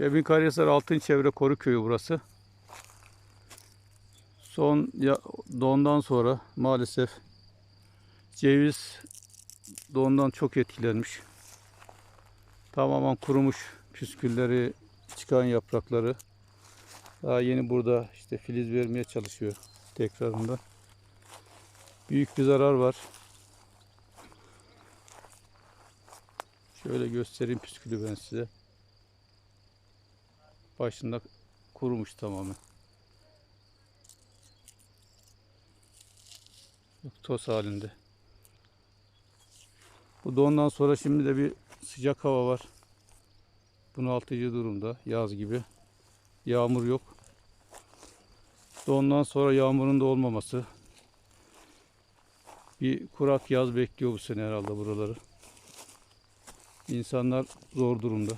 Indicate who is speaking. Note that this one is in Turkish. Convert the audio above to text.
Speaker 1: Şebin Karahisar Altın Çevre Koru Köyü burası. Son ya, dondan sonra maalesef ceviz dondan çok etkilenmiş. Tamamen kurumuş püskülleri, çıkan yaprakları. Daha yeni burada işte filiz vermeye çalışıyor tekrarında. Büyük bir zarar var. Şöyle göstereyim püskülü ben size. Başında kurumuş tamamen. Toz halinde. Bu dondan sonra şimdi de bir sıcak hava var. Bunaltıcı durumda. Yaz gibi. Yağmur yok. Dondan sonra yağmurun da olmaması. Bir kurak yaz bekliyor bu sene herhalde buraları. İnsanlar zor durumda.